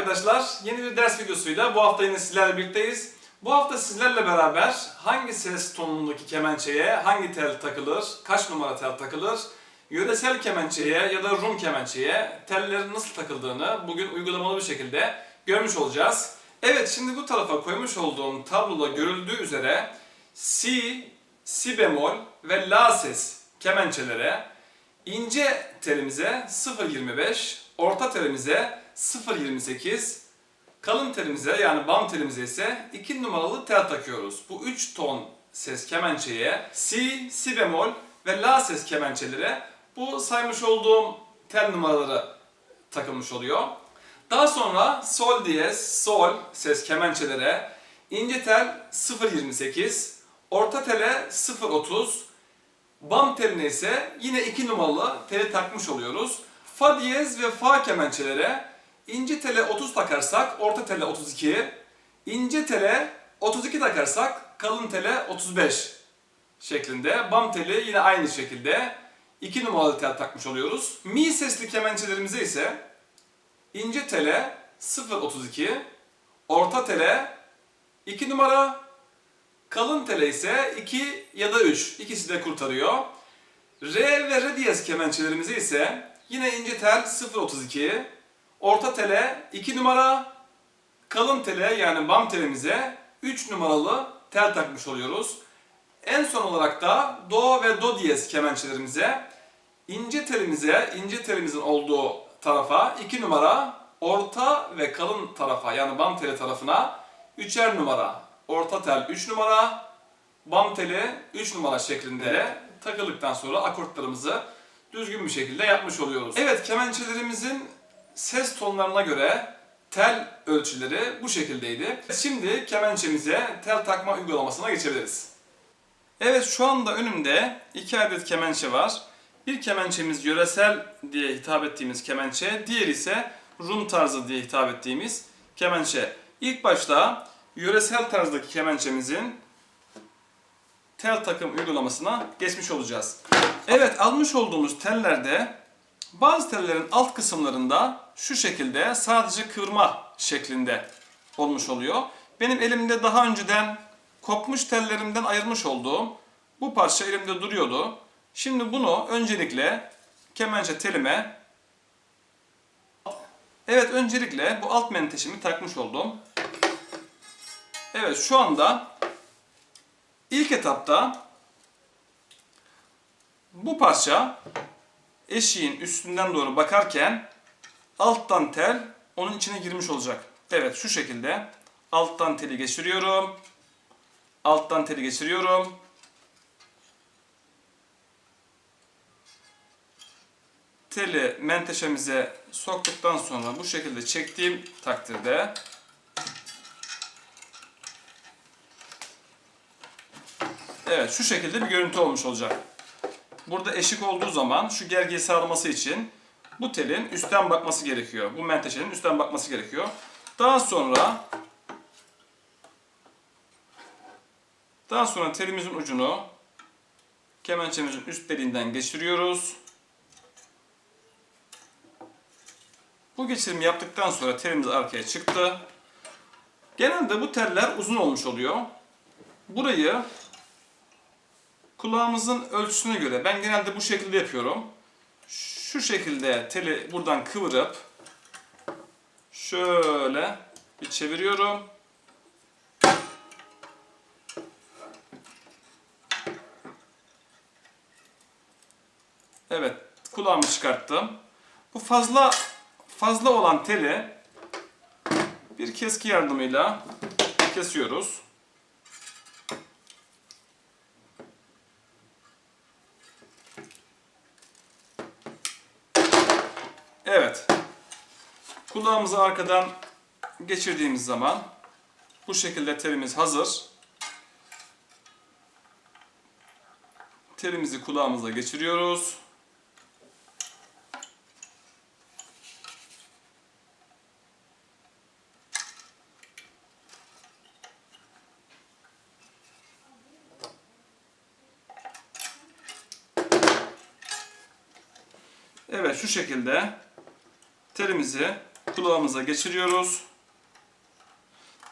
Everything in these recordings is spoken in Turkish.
arkadaşlar, yeni bir ders videosuyla bu hafta yine sizlerle birlikteyiz. Bu hafta sizlerle beraber hangi ses tonundaki kemençeye hangi tel takılır, kaç numara tel takılır, yöresel kemençeye ya da Rum kemençeye tellerin nasıl takıldığını bugün uygulamalı bir şekilde görmüş olacağız. Evet, şimdi bu tarafa koymuş olduğum tabloda görüldüğü üzere Si, Si bemol ve La ses kemençelere ince telimize 0.25, orta telimize 0.28, kalın telimize yani bam telimize ise 2 numaralı tel takıyoruz. Bu 3 ton ses kemençeye si, si bemol ve la ses kemençelere bu saymış olduğum tel numaraları takılmış oluyor. Daha sonra sol diyez, sol ses kemençelere ince tel 0.28, orta tele 0.30, Bam teline ise yine 2 numaralı teli takmış oluyoruz. Fa diyez ve fa kemençelere ince tele 30 takarsak orta tele 32, ince tele 32 takarsak kalın tele 35 şeklinde. Bam teli yine aynı şekilde 2 numaralı tel takmış oluyoruz. Mi sesli kemençelerimize ise ince tele 0.32, orta tele 2 numara, Kalın tele ise 2 ya da 3. İkisi de kurtarıyor. Re ve re diyez kemençelerimize ise yine ince tel 0.32, orta tele 2 numara, kalın tele yani bam telimize 3 numaralı tel takmış oluyoruz. En son olarak da do ve do diyez kemençelerimize ince telimize, ince telimizin olduğu tarafa 2 numara, orta ve kalın tarafa yani bam teli tarafına 3'er numara orta tel 3 numara, bam teli 3 numara şeklinde takıldıktan sonra akortlarımızı düzgün bir şekilde yapmış oluyoruz. Evet kemençelerimizin ses tonlarına göre tel ölçüleri bu şekildeydi. Şimdi kemençemize tel takma uygulamasına geçebiliriz. Evet şu anda önümde iki adet kemençe var. Bir kemençemiz yöresel diye hitap ettiğimiz kemençe, diğer ise Rum tarzı diye hitap ettiğimiz kemençe. İlk başta yöresel tarzdaki kemençemizin tel takım uygulamasına geçmiş olacağız. Evet almış olduğumuz tellerde bazı tellerin alt kısımlarında şu şekilde sadece kıvırma şeklinde olmuş oluyor. Benim elimde daha önceden kopmuş tellerimden ayırmış olduğum bu parça elimde duruyordu. Şimdi bunu öncelikle kemençe telime Evet öncelikle bu alt menteşemi takmış oldum. Evet şu anda ilk etapta bu parça eşiğin üstünden doğru bakarken alttan tel onun içine girmiş olacak. Evet şu şekilde alttan teli geçiriyorum. Alttan teli geçiriyorum. Teli menteşemize soktuktan sonra bu şekilde çektiğim takdirde Evet şu şekilde bir görüntü olmuş olacak. Burada eşik olduğu zaman şu gergeyi sağlaması için bu telin üstten bakması gerekiyor. Bu menteşenin üstten bakması gerekiyor. Daha sonra daha sonra telimizin ucunu kemençemizin üst deliğinden geçiriyoruz. Bu geçirimi yaptıktan sonra telimiz arkaya çıktı. Genelde bu teller uzun olmuş oluyor. Burayı kulağımızın ölçüsüne göre ben genelde bu şekilde yapıyorum. Şu şekilde teli buradan kıvırıp şöyle bir çeviriyorum. Evet, kulağımı çıkarttım. Bu fazla fazla olan teli bir keski yardımıyla kesiyoruz. Evet. Kulağımızı arkadan geçirdiğimiz zaman bu şekilde telimiz hazır. Telimizi kulağımıza geçiriyoruz. Evet şu şekilde telimizi kulağımıza geçiriyoruz.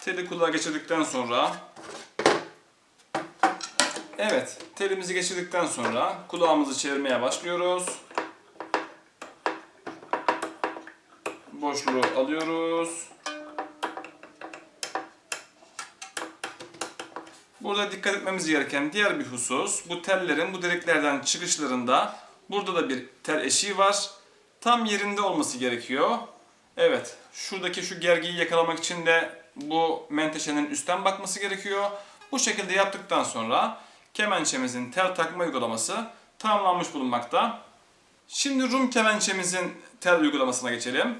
Teli kulağa geçirdikten sonra Evet, telimizi geçirdikten sonra kulağımızı çevirmeye başlıyoruz. Boşluğu alıyoruz. Burada dikkat etmemiz gereken diğer bir husus, bu tellerin bu deliklerden çıkışlarında burada da bir tel eşiği var. Tam yerinde olması gerekiyor. Evet, şuradaki şu gergiyi yakalamak için de bu menteşenin üstten bakması gerekiyor. Bu şekilde yaptıktan sonra kemençemizin tel takma uygulaması tamamlanmış bulunmakta. Şimdi Rum kemençemizin tel uygulamasına geçelim.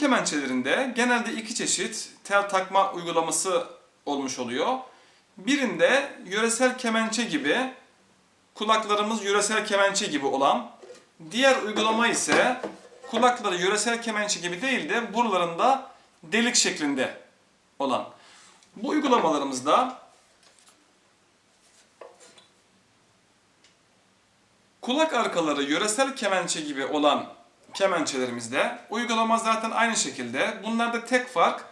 Kemençelerinde genelde iki çeşit tel takma uygulaması olmuş oluyor. Birinde yöresel kemençe gibi, kulaklarımız yöresel kemençe gibi olan, diğer uygulama ise kulakları yöresel kemençe gibi değil de buralarında delik şeklinde olan. Bu uygulamalarımızda kulak arkaları yöresel kemençe gibi olan kemençelerimizde uygulama zaten aynı şekilde. Bunlarda tek fark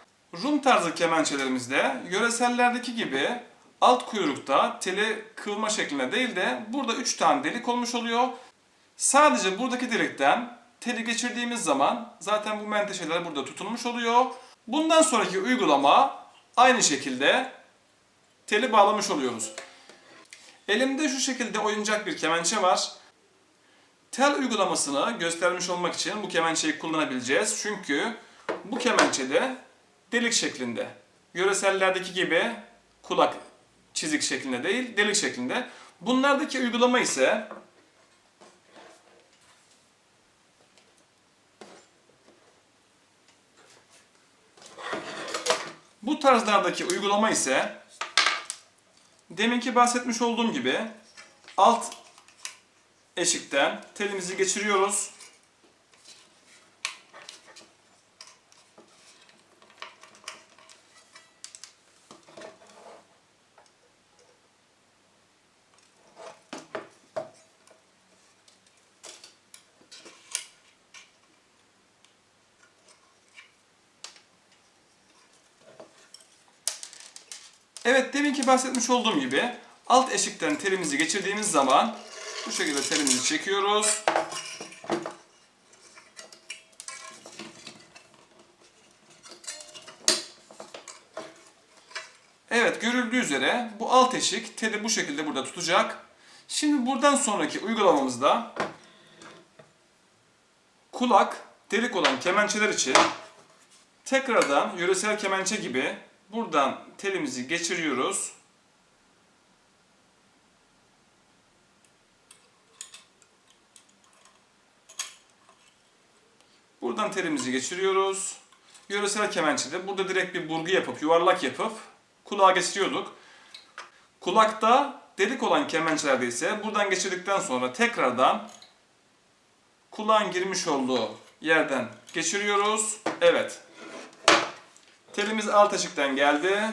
Rum tarzı kemençelerimizde yöresellerdeki gibi alt kuyrukta teli kıvırma şeklinde değil de burada 3 tane delik olmuş oluyor. Sadece buradaki delikten teli geçirdiğimiz zaman zaten bu menteşeler burada tutulmuş oluyor. Bundan sonraki uygulama aynı şekilde teli bağlamış oluyoruz. Elimde şu şekilde oyuncak bir kemençe var. Tel uygulamasını göstermiş olmak için bu kemençeyi kullanabileceğiz. Çünkü bu kemençede delik şeklinde. Yöresellerdeki gibi kulak çizik şeklinde değil, delik şeklinde. Bunlardaki uygulama ise bu tarzlardaki uygulama ise deminki bahsetmiş olduğum gibi alt eşikten telimizi geçiriyoruz. Evet deminki bahsetmiş olduğum gibi alt eşikten telimizi geçirdiğimiz zaman bu şekilde telimizi çekiyoruz. Evet görüldüğü üzere bu alt eşik teli bu şekilde burada tutacak. Şimdi buradan sonraki uygulamamızda kulak delik olan kemençeler için tekrardan yöresel kemençe gibi buradan telimizi geçiriyoruz. Buradan telimizi geçiriyoruz. Yöresel kemençede burada direkt bir burgu yapıp, yuvarlak yapıp kulağa geçiriyorduk. Kulakta delik olan kemençelerde ise buradan geçirdikten sonra tekrardan kulağın girmiş olduğu yerden geçiriyoruz. Evet. Telimiz alt açıktan geldi.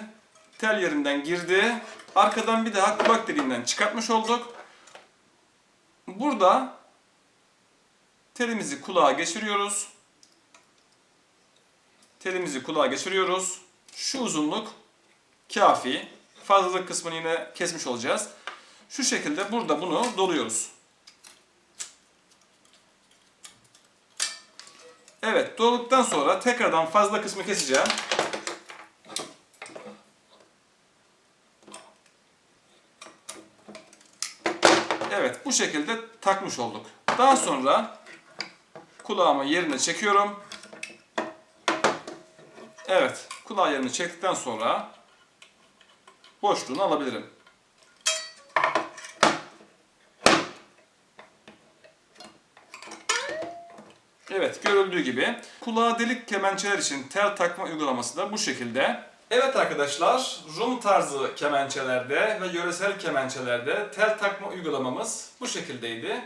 Tel yerinden girdi. Arkadan bir daha kulak deliğinden çıkartmış olduk. Burada telimizi kulağa geçiriyoruz. Telimizi kulağa geçiriyoruz. Şu uzunluk kafi. Fazlalık kısmını yine kesmiş olacağız. Şu şekilde burada bunu doluyoruz. Evet, dolduktan sonra tekrardan fazla kısmı keseceğim. Evet, bu şekilde takmış olduk. Daha sonra kulağımı yerine çekiyorum. Evet, kulağı yerine çektikten sonra boşluğunu alabilirim. Evet, görüldüğü gibi kulağa delik kemençeler için tel takma uygulaması da bu şekilde. Evet arkadaşlar, Rum tarzı kemençelerde ve yöresel kemençelerde tel takma uygulamamız bu şekildeydi.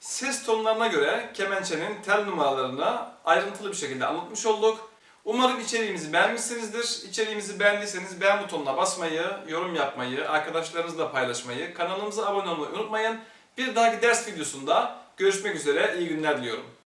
Ses tonlarına göre kemençenin tel numaralarını ayrıntılı bir şekilde anlatmış olduk. Umarım içeriğimizi beğenmişsinizdir. İçeriğimizi beğendiyseniz beğen butonuna basmayı, yorum yapmayı, arkadaşlarınızla paylaşmayı, kanalımıza abone olmayı unutmayın. Bir dahaki ders videosunda görüşmek üzere, iyi günler diliyorum.